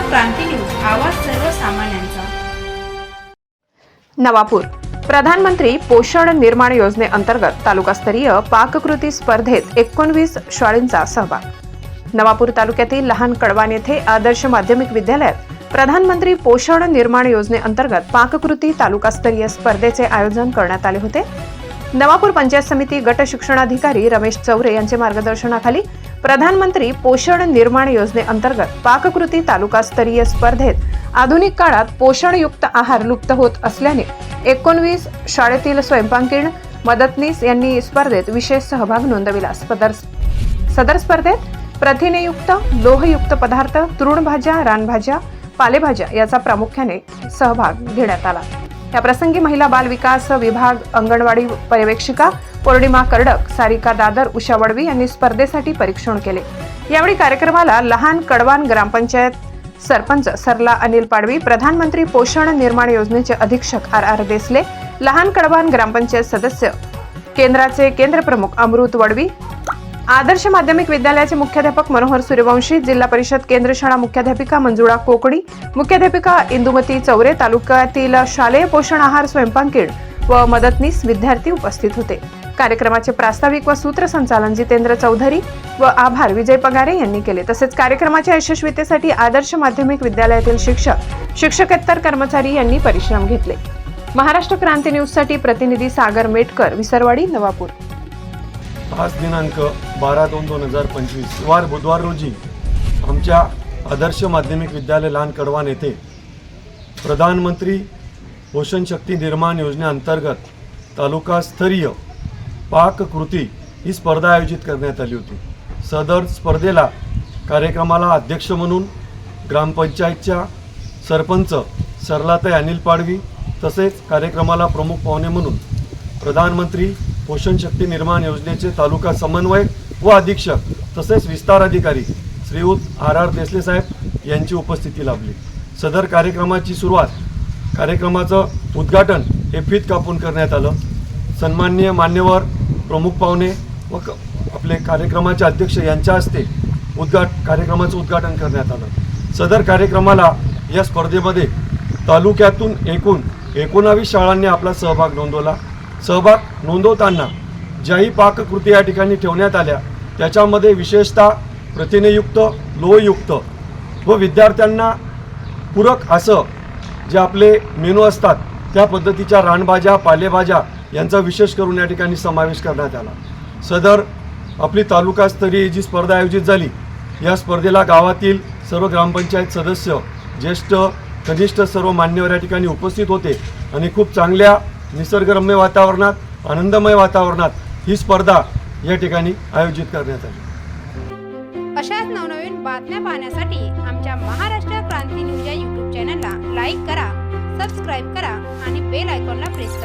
क्रांती news आवाज सर्वसामान्यांचा. नवापूर. प्रधानमंत्री पोषण निर्माण योजनेअंतर्गत तालुकास्तरीय पाककृती स्पर्धेत एकोणवीस शाळेंचा सहभाग. नवापूर तालुक्यातील लहान कडवान येथे आदर्श माध्यमिक विद्यालयात प्रधानमंत्री पोषण निर्माण योजनेअंतर्गत पाककृती तालुकास्तरीय स्पर्धेचे आयोजन करण्यात आले होते. नवापूर पंचायत समिती गट शिक्षणाधिकारी रमेश चौरे यांच्या मार्गदर्शनाखाली प्रधानमंत्री पोषण निर्माण योजनेअंतर्गत पाककृती तालुकास्तरीय स्पर्धेत आधुनिक काळात पोषणयुक्त आहार लुप्त होत असल्याने एकोणवीस शाळेतील स्वयंपाकीण मदतनीस यांनी स्पर्धेत विशेष सहभाग नोंदविला. सदर सदर स्पर्धेत प्रथिनेयुक्त लोहयुक्त पदार्थ तृणभाज्या रानभाज्या पालेभाज्या याचा प्रामुख्याने सहभाग घेण्यात आला. या प्रसंगी महिला बाल विकास विभाग अंगणवाडी पर्यवेक्षिका पौर्णिमा कर्डक सारिका दादर उषा वडवी यांनी स्पर्धेसाठी परीक्षण केले. यावेळी कार्यक्रमाला लहान कडवान ग्रामपंचायत सरपंच सरला अनिल पाडवी प्रधानमंत्री पोषण निर्माण योजनेचे अधीक्षक आर आर देसले लहान कडवान ग्रामपंचायत सदस्य केंद्राचे केंद्रप्रमुख अमृत वडवी आदर्श माध्यमिक विद्यालयाचे मुख्याध्यापक मनोहर सूर्यवंशी जिल्हा परिषद केंद्र शाळा मुख्याध्यापिका मंजुळा कोकणी मुख्याध्यापिका इंदुमती चौरे तालुक्यातील शालेय पोषण आहार स्वयंपाकीण व मदतनीस विद्यार्थी उपस्थित होते. कार्यक्रमाचे प्रास्ताविक व सूत्रसंचालन जितेंद्र चौधरी व आभार विजय पगारे यांनी केले. तसेच कार्यक्रमाच्या यशस्वीतेसाठी आदर्श माध्यमिक विद्यालयातील शिक्षक शिक्षकेतर कर्मचारी यांनी परिश्रम घेतले. महाराष्ट्र क्रांती न्यूजसाठी प्रतिनिधी सागर मेटकर विसरवाडी नवापूर. आज दिनांक बारा दोन दोन हजार पंचवीस. वार बुधवार रोजी आमच्या आदर्श माध्यमिक विद्यालय लहान कडवान येथे प्रधानमंत्री पोषण शक्ती निर्माण योजनेअंतर्गत तालुकास्तरीय पाककृती ही स्पर्धा आयोजित करण्यात आली होती. सदर स्पर्धेला कार्यक्रमाला अध्यक्ष म्हणून ग्रामपंचायतच्या सरपंच सरलाताई अनिल पाडवी तसेच कार्यक्रमाला प्रमुख पाहुणे म्हणून प्रधानमंत्री पोषण शक्ती निर्माण योजनेचे तालुका समन्वयक व अधीक्षक तसेच विस्तार अधिकारी श्रीयुत आर आर देसले साहेब यांची उपस्थिती लाभली. सदर कार्यक्रमाची सुरुवात कार्यक्रमाचं उद्घाटन हे फीत कापून करण्यात आलं. सन्माननीय मान्यवर प्रमुख पाहुणे व क- आपले कार्यक्रमाचे अध्यक्ष यांच्या हस्ते उद्घाट कार्यक्रमाचं उद्घाटन करण्यात आलं. सदर कार्यक्रमाला या स्पर्धेमध्ये तालुक्यातून एकूण एकोणावीस शाळांनी आपला सहभाग नोंदवला. सहभाग नोंदवताना ज्याही पाककृती या ठिकाणी ठेवण्यात आल्या. त्याच्यामध्ये विशेषतः प्रथिनेयुक्त लोहयुक्त व विद्यार्थ्यांना पूरक असं जे आपले मेनू असतात त्या पद्धतीच्या रानभाज्या पालेभाज्या यांचा विशेष करून या ठिकाणी समावेश करण्यात आला. सदर आपली तालुकास्तरीय जी स्पर्धा आयोजित झाली या स्पर्धेला गावातील सर्व ग्रामपंचायत सदस्य ज्येष्ठ कनिष्ठ सर्व मान्यवर या ठिकाणी उपस्थित होते आणि खूप चांगल्या निसर्गरम्य वातावरणात आनंदमय वातावरणात ही स्पर्धा या ठिकाणी आयोजित करण्यात आली. अशाच नवनवीन बातम्या पाहण्यासाठी आमच्या महाराष्ट्र क्रांती न्यूज या यूट्यूब चॅनलला लाईक करा सबस्क्राईब करा आणि बेल आयकॉनला प्रेस करा.